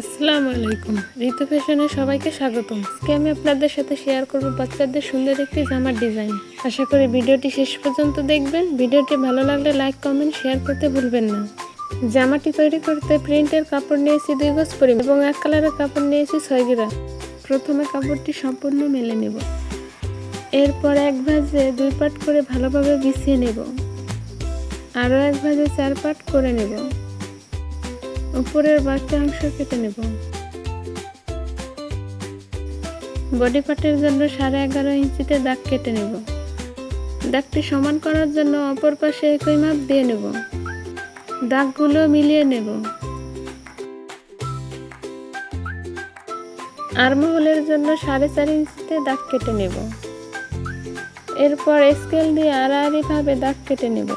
আসসালামু আলাইকুম। ঋতু ফ্যাশনে সবাইকে স্বাগতম। আজকে আমি আপনাদের সাথে শেয়ার করব বাচ্চাদের সুন্দর একটি জামার ডিজাইন আশা করি ভিডিওটি শেষ পর্যন্ত দেখবেন। ভিডিওটি ভালো লাগলে লাইক কমেন্ট শেয়ার করতে ভুলবেন না। জামাটি তৈরি করতে প্রিন্টের কাপড় নিয়েছি দুই গজ পরিমাণ এবং এক কালারের কাপড় নিয়েছি ছয় গ্রাম। প্রথমে কাপড়টি সম্পূর্ণ মেলে নেব। এরপর এক ভাজে দুই পাট করে ভালোভাবে বিছিয়ে নেব। আরও এক ভাজে চার পাট করে নেব। উপরের বাড়তি অংশ কেটে নেব। বডি পার্টের জন্য সাড়ে এগারো ইঞ্চিতে দাগ কেটে নেব। দাগটি সমান করার জন্য অপর পাশে একই মাপ দিয়ে নেব। দাগগুলো মিলিয়ে নেব। আরমহলের জন্য সাড়ে চার ইঞ্চিতে দাগ কেটে নেব। এরপর স্কেল দিয়ে আড়াআড়িভাবে দাগ কেটে নেব।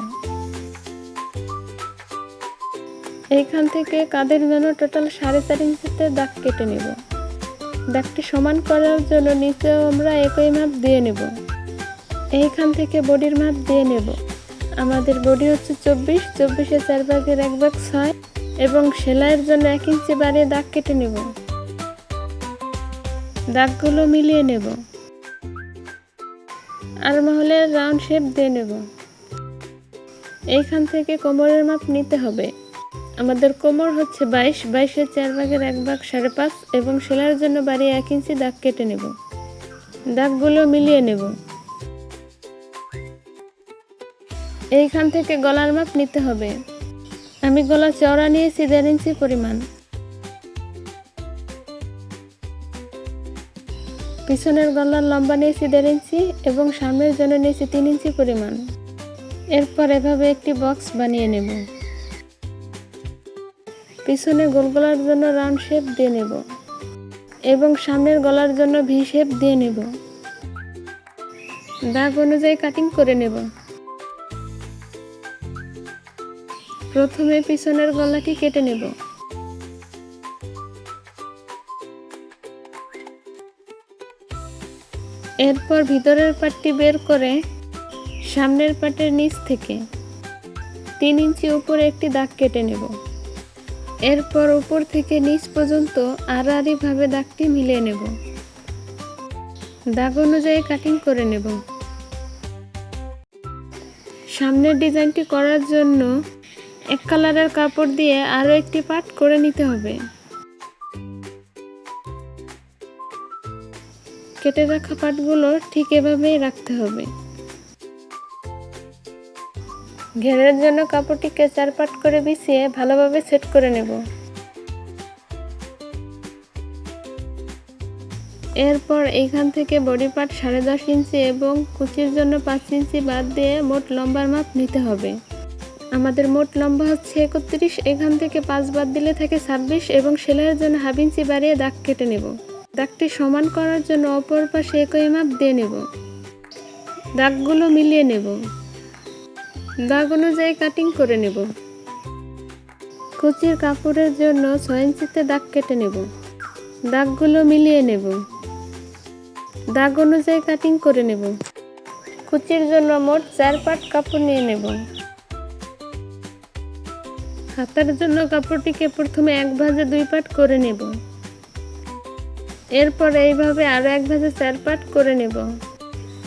এইখান থেকে কাদের জন্য টোটাল সাড়ে চার ইঞ্চিতে দাগ কেটে নেব। দাগটি সমান করার জন্য নিচেও আমরা একই মাপ দিয়ে নেব। এইখান থেকে বডির মাপ দিয়ে নেব। আমাদের বডি হচ্ছে চব্বিশ, চব্বিশে চার ভাগের এক ভাগ ছয় এবং সেলাইয়ের জন্য এক ইঞ্চি বাড়িয়ে দাগ কেটে নেব। দাগগুলো মিলিয়ে নেব। আর মহলে রাউন্ড শেপ দিয়ে নেব। এইখান থেকে কোমরের মাপ নিতে হবে। আমাদের কোমর হচ্ছে বাইশ, বাইশের চার ভাগের এক ভাগ সাড়ে পাঁচ এবং সেলাইয়ের জন্য বাড়ি এক ইঞ্চি দাগ কেটে নেব। দাগগুলো মিলিয়ে নেব। এইখান থেকে গলার মাপ নিতে হবে। আমি গলা চওড়া নিয়েছি দেড় ইঞ্চি পরিমাণ। পিছনের গলার লম্বা নিয়েছি দেড় ইঞ্চি এবং সামনের জন্য নিয়েছি তিন ইঞ্চি পরিমাণ। এরপর এভাবে একটি বক্স বানিয়ে নেব। পিছনে গোল গলার জন্য রাউন্ড শেপ দিয়ে নেব এবং সামনের গলার জন্য ভি শেপ দিয়ে নেব। দাগ অনুযায়ী কাটিং করে নেব। প্রথমে পিছনের গলাটি কেটে নেব। এরপর ভিতরের পাটটি বের করে সামনের পাটের নিচ থেকে তিন ইঞ্চি উপরে একটি দাগ কেটে নেব। এরপর উপর থেকে নিচ পর্যন্ত আড়াআড়িভাবে দাগটি মিলিয়ে নেব। দাগ অনুযায়ী কাটিং করে নেব। সামনের ডিজাইনটি করার জন্য এক কালারের কাপড় দিয়ে আরও একটি পাট করে নিতে হবে। কেটে রাখা পাটগুলো ঠিক এভাবেই রাখতে হবে। ঘেরের জন্য কাপড়টিকে চার পাট করে বিছিয়ে ভালোভাবে সেট করে নেব। এরপর এইখান থেকে বডি পার্ট সাড়ে দশ ইঞ্চি এবং কুচির জন্য পাঁচ ইঞ্চি বাদ দিয়ে মোট লম্বার মাপ নিতে হবে। আমাদের মোট লম্বা হচ্ছে একত্রিশ, এখান থেকে পাঁচ বাদ দিলে থাকে ছাব্বিশ এবং সেলাইয়ের জন্য হাফ ইঞ্চি বাড়িয়ে দাগ কেটে নেব। দাগটি সমান করার জন্য অপর পাশে একই মাপ দিয়ে নেব। দাগগুলো মিলিয়ে নেব। দাগ অনুযায়ী কাটিং করে নেব। কুচির কাপড়ের জন্য ছয় ইঞ্চিতে দাগ কেটে নেব। দাগগুলো মিলিয়ে নেব। দাগ অনুযায়ী কাটিং করে নেব। কুচির জন্য মোট চার পাট কাপড় নিয়ে নেব। হাতার জন্য কাপড়টিকে প্রথমে এক ভাজে দুই পাট করে নেব। এরপর এইভাবে আরও এক ভাজে চার পাট করে নেব।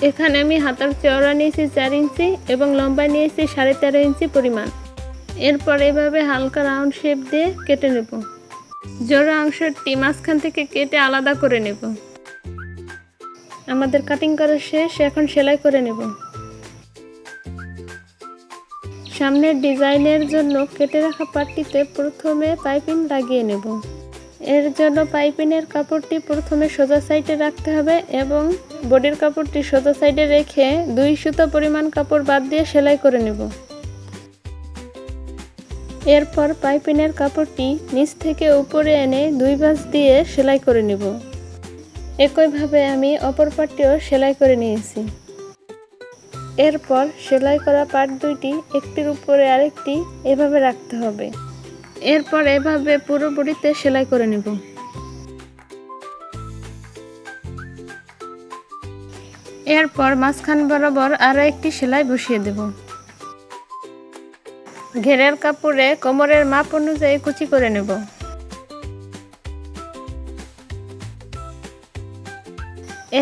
এখানে আমি হাতার চওড়া নিয়েছি চার ইঞ্চি এবং লম্বা নিয়েছি সাড়ে তেরো ইঞ্চি পরিমাণ। এরপর এভাবে হালকা রাউন্ড শেপ দিয়ে কেটে নেব। জোড়া অংশটি মাঝখান থেকে কেটে আলাদা করে নেব। আমাদের কাটিং করা শেষ, এখন সেলাই করে নেব। সামনের ডিজাইনের জন্য কেটে রাখা পাটটিতে প্রথমে পাইপিং লাগিয়ে নেব। এর জন্য পাইপিনের কাপড়টি প্রথমে সোজা সাইডে রাখতে হবে এবং বডির কাপড়টি সোজা সাইডে রেখে দুই সুতো পরিমাণ কাপড় বাদ দিয়ে সেলাই করে নেব। এরপর পাইপিনের কাপড়টি নিচ থেকে উপরে এনে দুই ভাঁজ দিয়ে সেলাই করে নেব। একইভাবে আমি অপর পাটটিও সেলাই করে নিয়েছি। এরপর সেলাই করা পার্ট দুইটি একটির উপরে আরেকটি এভাবে রাখতে হবে। এরপর এভাবে পুরো বডিতে সেলাই করে নেব। এরপর মাঝখান বরাবর আরও একটি সেলাই বসিয়ে দেব। ঘেরের কাপড়ে কোমরের মাপ অনুযায়ী কুচি করে নেব।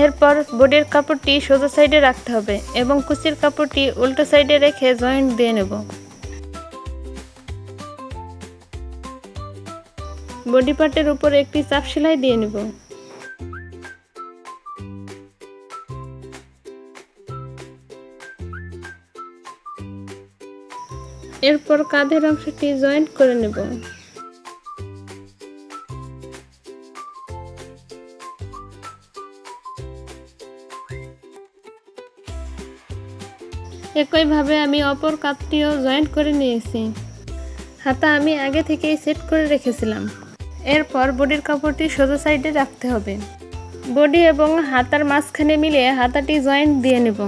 এরপর বডির কাপড়টি সোজা সাইডে রাখতে হবে এবং কুচির কাপড়টি উল্টো সাইডে রেখে জয়েন্ট দিয়ে নেব। বডি পার্টের উপর একটি চাপ সেলাই দিয়ে নেব। এরপর কাঁধের অংশটি জয়েন্ট করে নেব। একইভাবে আমি অপর কাপটিও জয়েন্ট করে নিয়েছি। হাতা আমি আগে থেকেই সেট করে রেখেছিলাম। এরপর বডির কাপড়টি সোজা সাইডে রাখতে হবে। বডি এবং হাতার মাঝখানে মিলে হাতাটি জয়েন্ট দিয়ে নেব।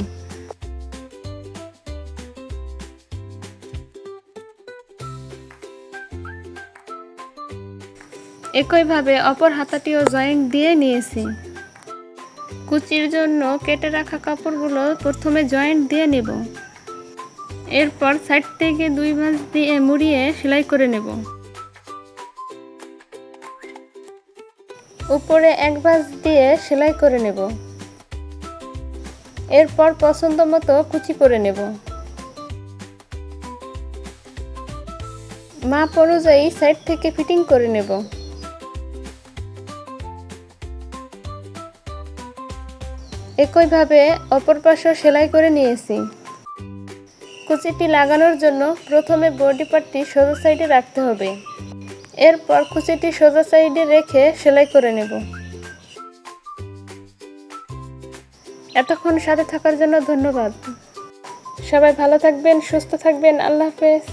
একইভাবে অপর হাতাটিও জয়েন্ট দিয়ে নিয়েছি। কুচির জন্য কেটে রাখা কাপড়গুলো প্রথমে জয়েন্ট দিয়ে নেব। এরপর সাইড থেকে দুই ভাঁজ দিয়ে মুড়িয়ে সেলাই করে নেব। উপরে এক ভাঁজ দিয়ে সেলাই করে নেব। এরপর পছন্দ মতো কুচি করে নেব। মাপ অনুযায়ী সাইড থেকে ফিটিং করে নেব। একইভাবে অপর পাশেও সেলাই করে নিয়েছি। কুচিটি লাগানোর জন্য প্রথমে বডি পার্টটি সোজা সাইডে রাখতে হবে। এরপর কুচিটি সোজা সাইডে রেখে সেলাই করে নেব। এতক্ষণ সাথে থাকার জন্য ধন্যবাদ। সবাই ভালো থাকবেন, সুস্থ থাকবেন। আল্লাহ হাফেজ।